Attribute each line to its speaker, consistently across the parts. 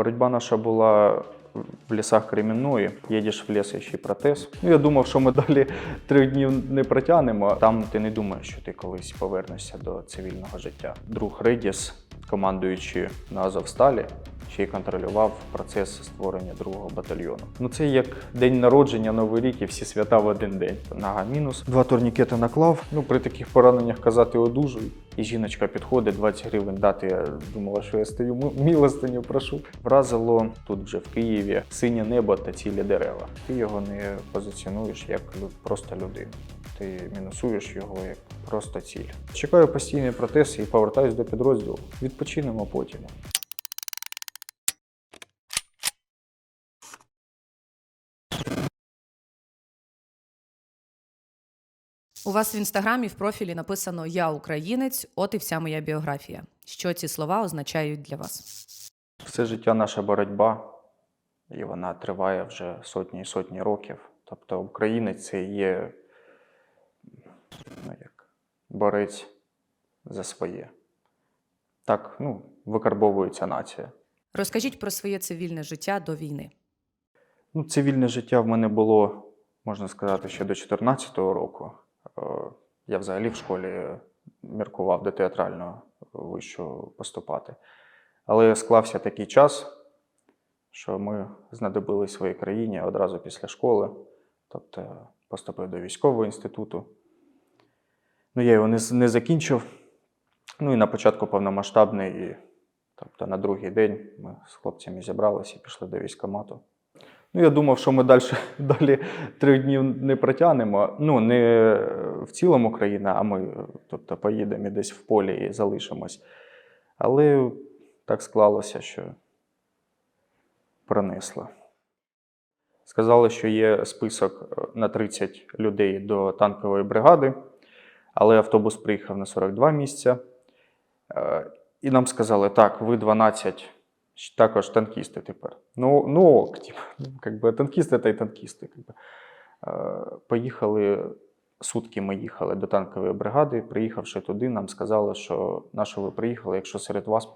Speaker 1: Боротьба наша була в лісах Кремінної. Їдеш в ліс, ще й протез. Ну, я думав, що ми далі три дні не протягнемо. Там ти не думаєш, що ти колись повернешся до цивільного життя. Друг Редіс, командуючи на Азовсталі, ще й контролював процес створення другого батальйону. Ну це як день народження, новий рік і всі свята в один день. Нога мінус. Два турнікети наклав. Ну при таких пораненнях казати одужуй. І жіночка підходить, 20 гривень дати. Я думала, що я стою милостиню прошу. Вразило тут вже в Києві синє небо та цілі дерева. Ти його не позиціонуєш як просто людину. Ти мінусуєш його як просто ціль. Чекаю постійний протез і повертаюсь до підрозділу. Відпочинемо потім.
Speaker 2: У вас в інстаграмі в профілі написано Я українець, от і вся моя біографія. Що ці слова означають для вас?
Speaker 1: Все життя наша боротьба, і вона триває вже сотні і сотні років. Тобто українець це є ну, як, борець за своє. Так, ну, викарбовується нація.
Speaker 2: Розкажіть про своє цивільне життя до війни.
Speaker 1: Ну, цивільне життя в мене було, можна сказати, ще до 2014 року. Е, Я взагалі в школі міркував до театрального вищу поступати. Але склався такий час, що ми знадобили своїй країні одразу після школи. Тобто поступив до військового інституту. Ну, я його не, не закінчив. Ну і на початку повномасштабний, тобто на другий день ми з хлопцями зібралися і пішли до військкомату. Ну, я думав, що ми далі, далі трьох днів не протягнемо. Ну, не в цілому країна, а ми тобто, поїдемо десь в полі і залишимось. Але так склалося, що пронесло. Сказали, що є список е, на 30 людей до танкової бригади, але автобус приїхав на 42 місця. Е, І нам сказали, так, ви 12 щ- також танкісти тепер. Ну, ну ок, как би, танкісти та й танкісти. Как. Е, Поїхали, сутки ми їхали до танкової бригади. Приїхавши туди, нам сказали, що на що ви приїхали, якщо серед вас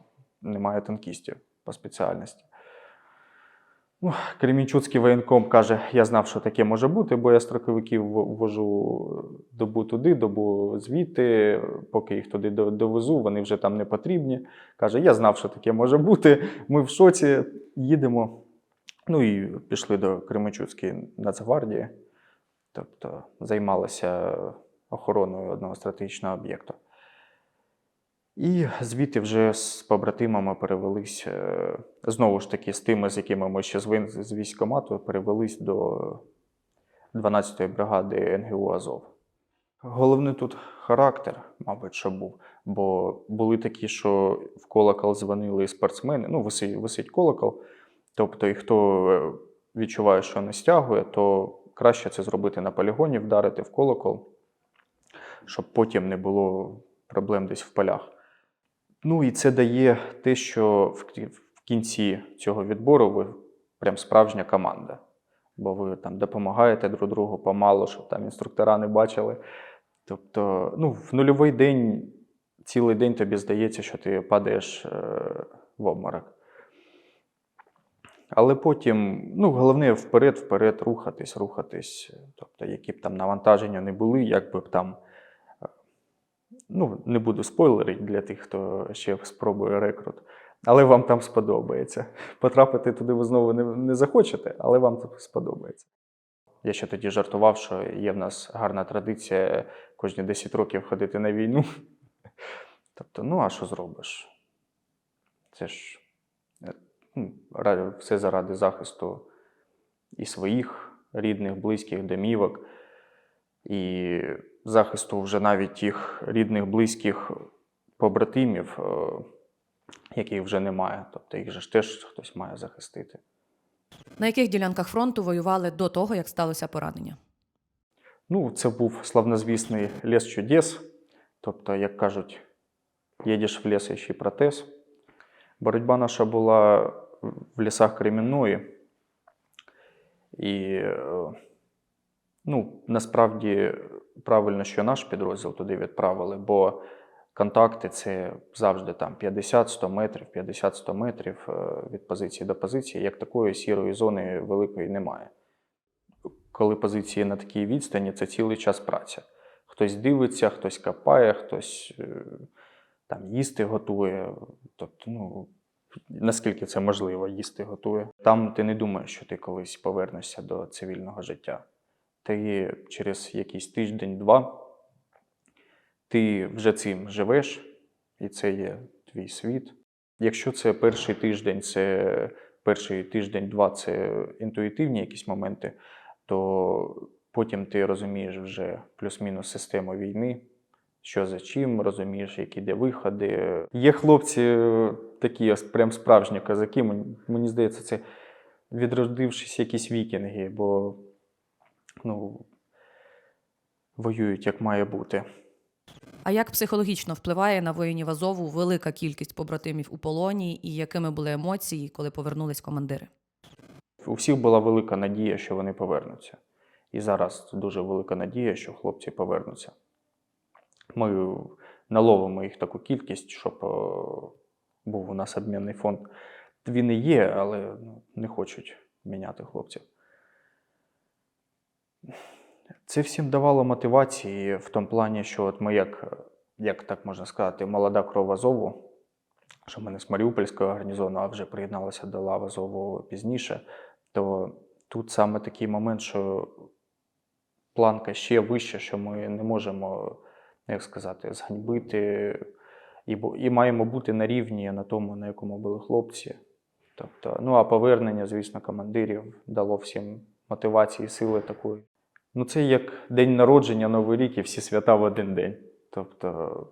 Speaker 1: немає танкістів по спеціальності. Кремінчуцький воєнком каже: я знав, що таке може бути, бо я строковиків в- вожу добу туди, добу звідти, поки їх туди довезу, вони вже там не потрібні. Каже, я знав, що таке може бути. Ми в шоці їдемо. Ну і пішли до Кременчуцької Нацгвардії, тобто займалися охороною одного стратегічного об'єкту. І звідти вже з побратимами перевелись, е, знову ж таки, з тими, з якими ми ще з військкомату перевелись до 12-ї бригади НГУ Азов. Головне тут характер, мабуть, що був. Бо були такі, що в колокол дзвонили спортсмени. Ну, висить, висить колокол. Тобто, і хто е, відчуває, що не стягує, то краще це зробити на полігоні, вдарити в колокол, щоб потім не було проблем десь в полях. Ну і це дає те, що в кінці цього відбору ви прям справжня команда. Бо ви там допомагаєте друг другу помалу, щоб там інструктора не бачили. Тобто, ну, в нульовий день, цілий день тобі здається, що ти падаєш е, в обморок. Але потім, ну, головне вперед, вперед рухатись, рухатись. Тобто, які б там навантаження не були, як би б там. Ну, не буду спойлерити для тих, хто ще спробує рекрут. Але вам там сподобається. Потрапити туди ви знову не, не захочете, але вам тут сподобається. Я ще тоді жартував, що є в нас гарна традиція кожні 10 років ходити на війну. Тобто, ну а що зробиш? Це ж е, ну, все заради захисту і своїх рідних, близьких домівок, і захисту вже навіть тих рідних, близьких побратимів, е, яких вже немає. Тобто їх же ж теж хтось має захистити.
Speaker 2: На яких ділянках фронту воювали до того, як сталося поранення?
Speaker 1: Ну, це був славнозвісний ліс чудес. Тобто, як кажуть, їдеш в ліс і ще й протез. Боротьба наша була в лісах Кремінної. І е, ну, насправді правильно, що наш підрозділ туди відправили, бо контакти це завжди там 50-100 метрів, 50-100 метрів е, від позиції до позиції. Як такої сірої зони великої немає. Коли позиції на такій відстані, це цілий час праця. Хтось дивиться, хтось копає, хтось е, там їсти готує. Тобто, ну, наскільки це можливо, їсти готує. Там ти не думаєш, що ти колись повернешся до цивільного життя. Ти через якийсь тиждень-два ти вже цим живеш, і це є твій світ. Якщо це перший тиждень, це перший тиждень-два це інтуїтивні якісь моменти, то потім ти розумієш вже плюс-мінус систему війни, що за чим, розумієш, які де виходи. Є хлопці е, такі, прям справжні козаки. Мені, мені здається, це відродившись якісь вікінги, бо ну, воюють як має бути.
Speaker 2: А як психологічно впливає на воїнів Азову велика кількість побратимів у полоні, і якими були емоції, коли повернулись командири?
Speaker 1: У всіх була велика надія, що вони повернуться. І зараз дуже велика надія, що хлопці повернуться. Ми наловимо їх таку кількість, щоб е, був у нас обмінний фонд. Він і є, але ну, не хочуть міняти хлопців. Це всім давало мотивації в тому плані, що от ми, як, як так можна сказати, молода кров Азову, що ми не з Маріупольського гарнізону, а вже приєдналися до лав Азову пізніше, то тут саме такий момент, що планка ще вища, що ми не можемо, як сказати, зганьбити і, і маємо бути на рівні на тому, на якому були хлопці. Тобто, ну а повернення, звісно, командирів дало всім мотивації, сили такої. Ну, це як день народження, Новий рік і всі свята в один день. Тобто,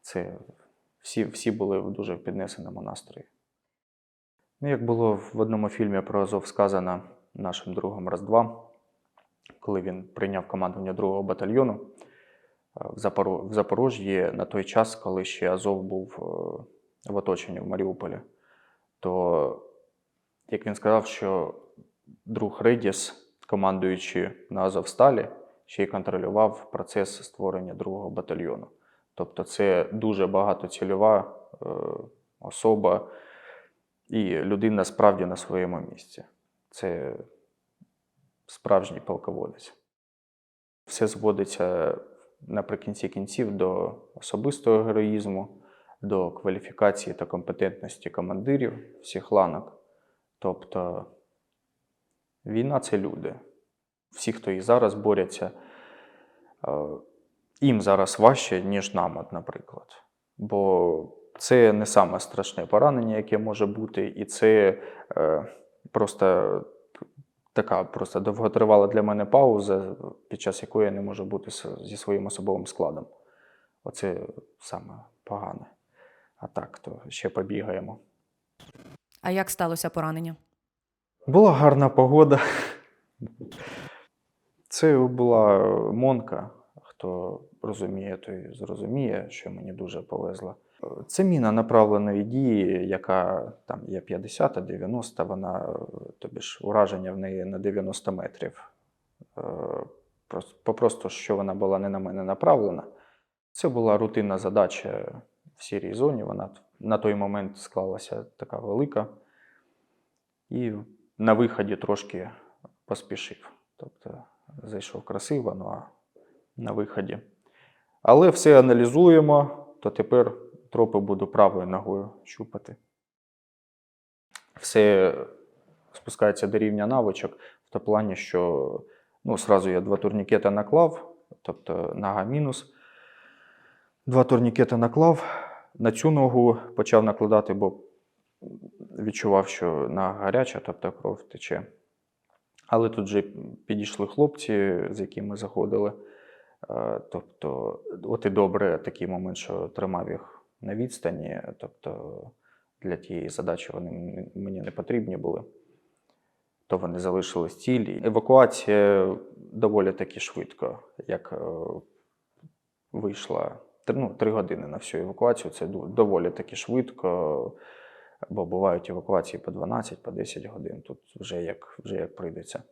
Speaker 1: це всі, всі були в дуже піднесеному настрої. Ну, як було в одному фільмі про Азов сказано нашим другом Раз-2, коли він прийняв командування другого батальйону е, в Запорожжі на той час, коли ще Азов був е, в оточенні в Маріуполі, то як він сказав, що друг Редіс, командуючи на Азовсталі, ще й контролював процес створення другого батальйону. Тобто це дуже багатоцільова е, особа, і людина справді на своєму місці. Це справжній полководець. Все зводиться наприкінці кінців до особистого героїзму, до кваліфікації та компетентності командирів всіх ланок. Тобто війна це люди. Всі, хто і зараз борються, е, їм зараз важче, ніж нам, наприклад. Бо це не саме страшне поранення, яке може бути, і це е, просто така просто довготривала для мене пауза, під час якої я не можу бути зі своїм особовим складом. Оце саме погане. А так, то ще побігаємо.
Speaker 2: А як сталося поранення?
Speaker 1: Була гарна погода. Це була Монка. Хто розуміє, той зрозуміє, що мені дуже повезло. Це міна направленої дії, яка там є 50, 90, вона тобі ж ураження в неї на 90 метрів. Е, прос- Попросту, що вона була не на мене направлена. Це була рутинна задача в сірій зоні. Вона на той момент склалася така велика. І на виході трошки поспішив. Тобто зайшов красиво, ну а на виході. Але все аналізуємо, то тепер тропи буду правою ногою щупати. Все спускається до рівня навичок в тому плані, що ну, сразу я два турнікети наклав, тобто нога мінус. Два турнікети наклав. На цю ногу почав накладати, бо відчував, що нога гаряча, тобто кров тече. Але тут же підійшли хлопці, з якими заходили. Е, Тобто, от і добре такий момент, що тримав їх на відстані. Тобто для тієї задачі вони мені не потрібні були. То вони залишились цілі. Евакуація доволі таки швидко, як е, вийшла ну, три години на всю евакуацію. Це доволі таки швидко, бо бувають евакуації по 12, по 10 годин. Тут вже як, вже як прийдеться.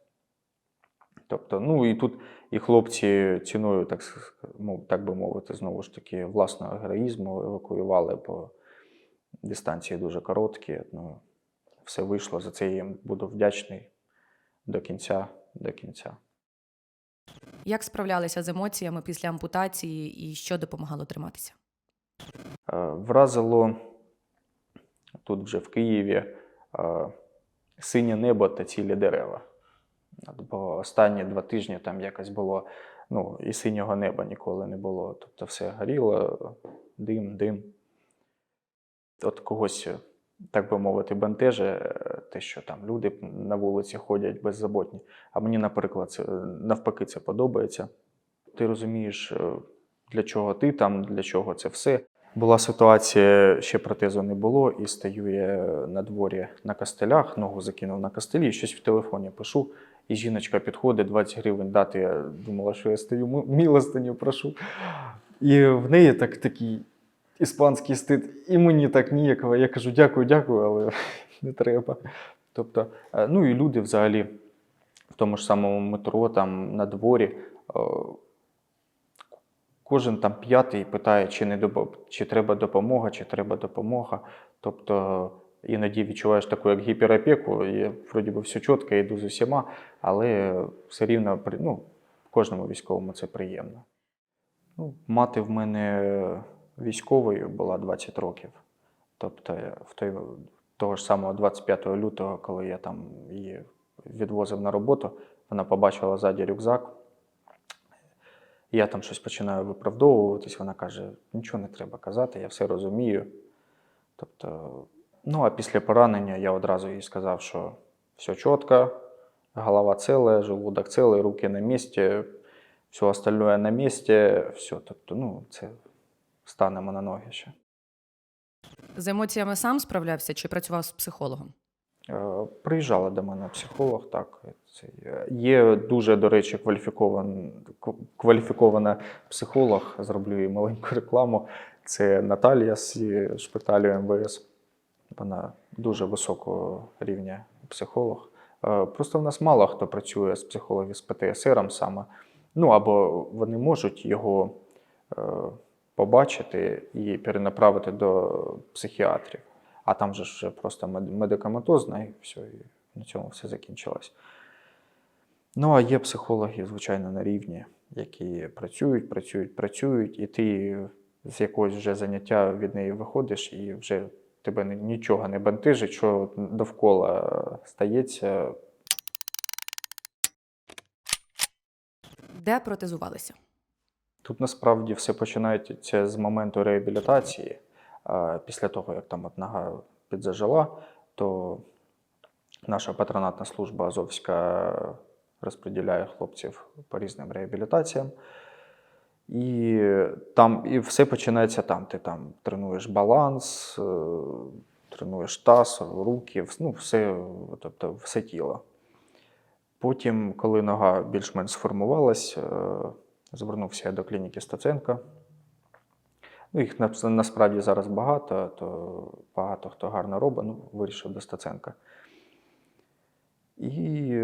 Speaker 1: Тобто, ну і тут і хлопці ціною, так, так би мовити, знову ж таки, власного героїзму евакуювали, бо дистанції дуже короткі. Ну, все вийшло. За це я їм буду вдячний до кінця. До кінця.
Speaker 2: Як справлялися з емоціями після ампутації і що допомагало триматися?
Speaker 1: Е, Вразило тут вже в Києві е, синє небо та цілі дерева. Бо останні два тижні там якось було, ну, і синього неба ніколи не було. Тобто все горіло, дим, дим. От когось, е, так би мовити, бентеже е, те, що там люди на вулиці ходять беззаботні. А мені, наприклад, навпаки, це подобається. Ти розумієш, для чого ти там, для чого це все. Була ситуація, ще протезу не було, і стою я на дворі на костелях, ногу закинув на костелі, щось в телефоні пишу. І жіночка підходить 20 гривень дати. Я думала, що я стою м- милостиню прошу. І в неї так такий іспанський стид, і мені так ніяково. Я кажу дякую, дякую, але не треба. Тобто, е, ну і люди взагалі в тому ж самому метро, там на дворі. Кожен там п'ятий питає, чи, не допо- чи треба допомога, чи треба допомога. Тобто іноді відчуваєш таку як гіперопеку, і вроді би все чітко, йду з усіма, але все рівно ну, кожному військовому це приємно. Ну, мати в мене військовою була 20 років. Тобто в той, того ж самого 25 лютого, коли я там її відвозив на роботу, вона побачила ззаді рюкзак. Я там щось починаю виправдовуватись, вона каже: нічого не треба казати, я все розумію. Тобто, ну а після поранення я одразу їй сказав, що все чітко, голова ціла, желудок цілий, руки на місці, все остальное на місці, все. Тобто, ну, це станемо на ноги ще.
Speaker 2: З емоціями сам справлявся чи працював з психологом?
Speaker 1: Е, Приїжджала до мене психолог, так. Це є- є дуже, до речі, кваліфікован, кваліфікована психолог, зроблю їй маленьку рекламу. Це Наталія з е, шпиталю МВС. Вона дуже високого рівня психолог. Е, Просто в нас мало хто працює з психологів з ПТСР саме. Ну або вони можуть його е, побачити і перенаправити до психіатрів. А там же ж просто мед- медикаментозна, і все, і на цьому все закінчилось. Ну, а є психологи, звичайно, на рівні, які працюють, працюють, працюють, і ти з якогось вже заняття від неї виходиш, і вже тебе нічого не бентежить, що довкола стається.
Speaker 2: Де протезувалися?
Speaker 1: Тут насправді все починається з моменту реабілітації. Після того, як там от нога підзажила, то наша патронатна служба Азовська розподіляє хлопців по різним реабілітаціям. І там і все починається там. Ти там тренуєш баланс, е, тренуєш таз, руки, ну, все, тобто все тіло. Потім, коли нога більш-менш сформувалась, е, звернувся я до клініки Стаценка. Ну, їх насправді зараз багато, то багато хто гарно робить, ну, вирішив до Стаценка. І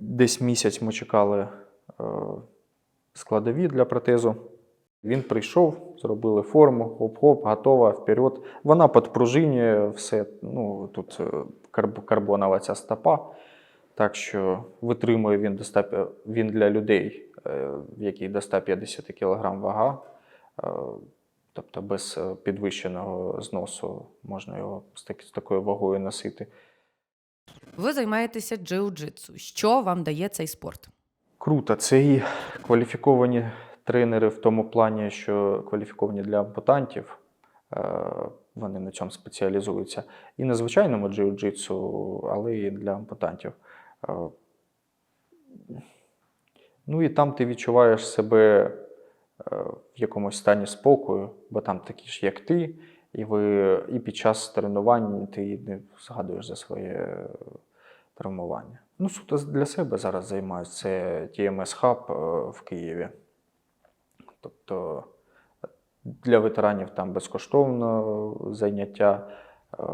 Speaker 1: десь місяць ми чекали е, складові для протезу. Він прийшов, зробили форму, хоп-хоп, готова, вперед. Вона підпружинює все. Ну, тут е, карб- карбонова ця стопа. Так що витримує він, до 100, він для людей, е, в яких до 150 кг вага. Е, Тобто без е, підвищеного зносу можна його з, так, з такою вагою носити.
Speaker 2: Ви займаєтеся джиу-джитсу. Що вам дає цей спорт?
Speaker 1: Круто, це і кваліфіковані тренери в тому плані, що кваліфіковані для ампутантів. Е, Вони на цьому спеціалізуються. І на звичайному джиу-джитсу, але і для ампутантів. Ну і там ти відчуваєш себе в якомусь стані спокою, бо там такі ж, як ти, і ви і під час тренувань ти не згадуєш за своє травмування. Ну, суто для себе зараз займаюся. Це TMS Hub е, в Києві. Тобто е, для ветеранів там безкоштовно заняття. Е,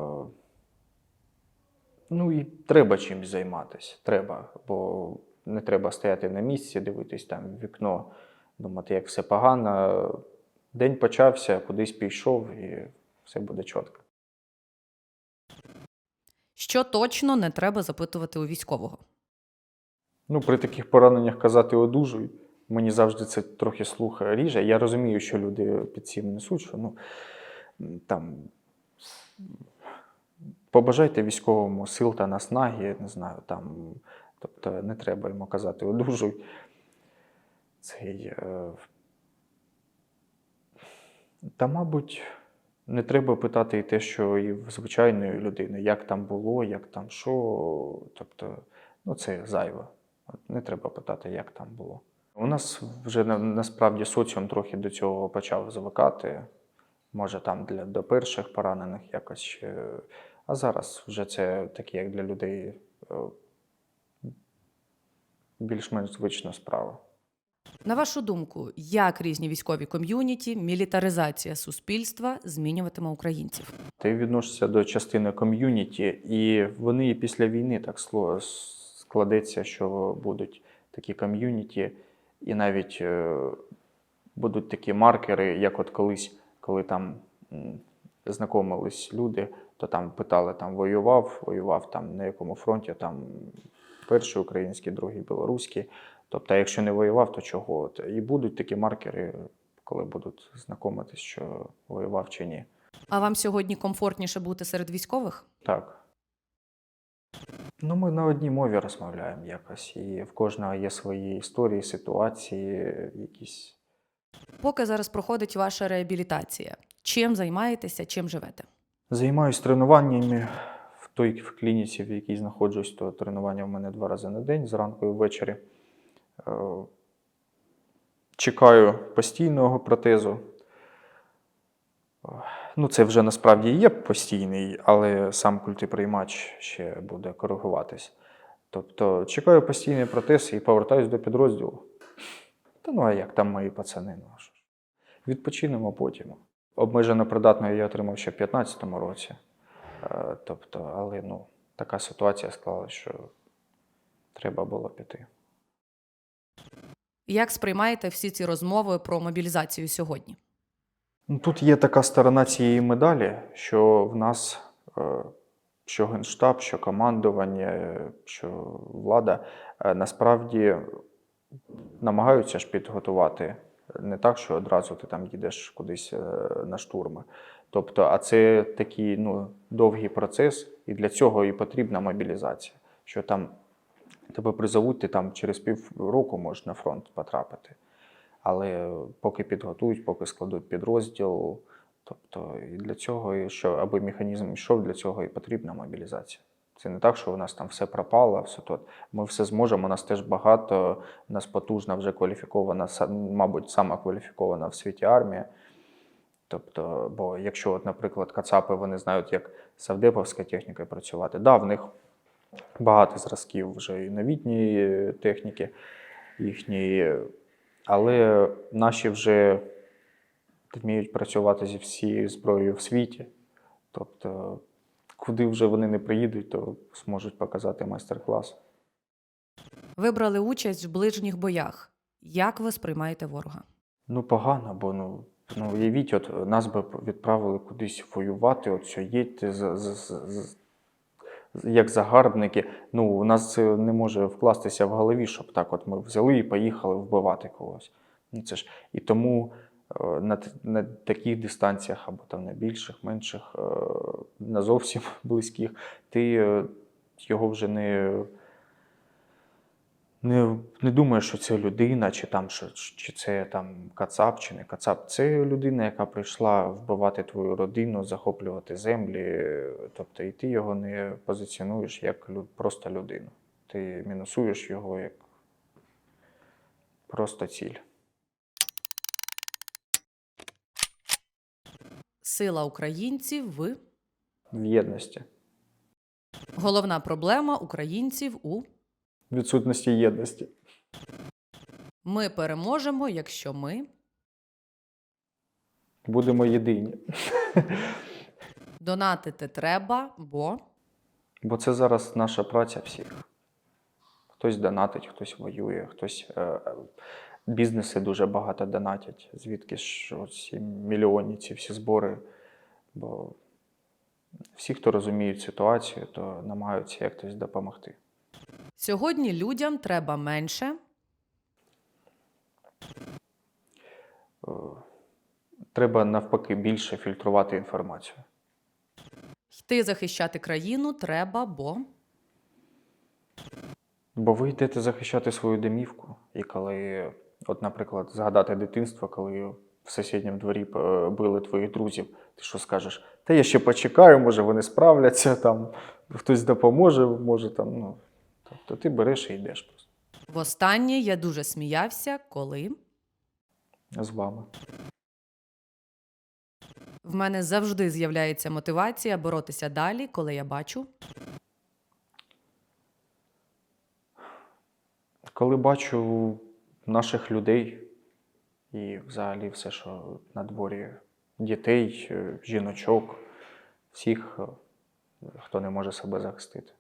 Speaker 1: Ну і треба чимось займатися. Треба, бо не треба стояти на місці, дивитись там вікно, думати, як все погано. День почався, кудись пішов, і все буде чітко.
Speaker 2: Що точно не треба запитувати у військового?
Speaker 1: Ну, при таких пораненнях казати одужуй. Мені завжди це трохи слух ріже. Я розумію, що люди під цим несуть, що ну там побажайте військовому сил та наснаги, не знаю, там, тобто не треба йому казати одужуй. Цей, е, та, мабуть, не треба питати і те, що і в звичайної людини, як там було, як там що. Тобто, ну це зайве. Не треба питати, як там було. У нас вже на- насправді соціум трохи до цього почав звикати. Може, там для до перших поранених якось. А зараз вже це таке, як для людей, е, більш-менш звична справа.
Speaker 2: На вашу думку, як різні військові ком'юніті, мілітаризація суспільства змінюватиме українців?
Speaker 1: Ти відносишся до частини ком'юніті, і вони і після війни так складеться, що будуть такі ком'юніті, і навіть е, будуть такі маркери, як от колись, коли там знайомились люди, то там питали, там воював, воював там на якому фронті, там перший український, другий білоруський. Тобто, якщо не воював, то чого? І будуть такі маркери, коли будуть знайомитись, що воював чи ні.
Speaker 2: А вам сьогодні комфортніше бути серед військових?
Speaker 1: Так. Ну, ми на одній мові розмовляємо якось, і в кожного є свої історії, ситуації, якісь.
Speaker 2: Поки зараз проходить ваша реабілітація. Чим займаєтеся, чим живете?
Speaker 1: Займаюсь тренуваннями в той в клініці, в якій знаходжусь, то тренування в мене два рази на день, зранку і ввечері. Е, Чекаю постійного протезу. Е, Ну, це вже насправді є постійний, але сам культиприймач ще буде коригуватись. Тобто чекаю постійний протез і повертаюсь до підрозділу. Та ну а як там мої пацани? Ну. Відпочинемо потім. Обмежено придатною я отримав ще в 2015 році. Е, Тобто, але ну, така ситуація склалася, що треба було піти.
Speaker 2: Як сприймаєте всі ці розмови про мобілізацію сьогодні?
Speaker 1: Ну, Тут є така сторона цієї медалі, що в нас, е, що Генштаб, що командування, е, що влада е, насправді намагаються ж підготувати. Не так, що одразу ти там їдеш кудись на штурми. Тобто, а це такий ну, довгий процес, і для цього і потрібна мобілізація. Що там тебе призовуть, ти там через півроку можеш на фронт потрапити. Але поки підготують, поки складуть підрозділ. Тобто і для цього, і що аби механізм йшов, для цього і потрібна мобілізація. Це не так, що у нас там все пропало, все тут. Ми все зможемо, у нас теж багато, у нас потужна, вже кваліфікована, мабуть, сама кваліфікована в світі армія. Тобто, бо якщо, от, наприклад, Кацапи вони знають, як савдеповська техніка працювати, да, в них багато зразків вже і новітньої техніки їхньої, але наші вже вміють працювати зі всією зброєю в світі. Тобто, куди вже вони не приїдуть, то зможуть показати майстер-клас.
Speaker 2: Ви брали участь в ближніх боях. Як ви сприймаєте ворога?
Speaker 1: Ну, погано, бо ну, ну уявіть, от нас би відправили кудись воювати, от що їдьте з, з, з, з, як загарбники. Ну, у нас це не може вкластися в голові, щоб так от ми взяли і поїхали вбивати когось. Ну, це ж і тому е, на, на таких дистанціях або там на більших, менших, е, на зовсім близьких, ти е, його вже не не, не думаєш, що це людина, чи там що, чи це там кацап, чи не кацап. Це людина, яка прийшла вбивати твою родину, захоплювати землі. Тобто, і ти його не позиціонуєш як лю- просто людину. Ти мінусуєш його як просто ціль.
Speaker 2: Сила українців в
Speaker 1: В єдності.
Speaker 2: головна проблема українців у
Speaker 1: Відсутності єдності.
Speaker 2: ми переможемо, якщо ми
Speaker 1: Будемо єдині.
Speaker 2: донатити треба, бо
Speaker 1: Бо це зараз наша праця всіх. Хтось донатить, хтось воює, хтось. Е, е, бізнеси дуже багато донатять. Звідки ж ці мільйонні ці всі збори. Бо всі, хто розуміють ситуацію, то намагаються якось допомогти.
Speaker 2: Сьогодні людям треба менше
Speaker 1: Треба навпаки більше фільтрувати інформацію.
Speaker 2: йти захищати країну треба, бо
Speaker 1: Бо ви йдете захищати свою домівку, і коли, от, наприклад, згадати дитинство, коли в сусідньому дворі е, били твоїх друзів, ти що скажеш? Та я ще почекаю, може вони справляться, там хтось допоможе, може там. Ну, тобто ти береш і йдеш просто
Speaker 2: востаннє я дуже сміявся, коли
Speaker 1: з вами.
Speaker 2: в мене завжди з'являється мотивація боротися далі, коли я бачу
Speaker 1: Коли бачу наших людей і взагалі все, що на дворі дітей, е, жіночок, всіх, е, хто не може себе захистити.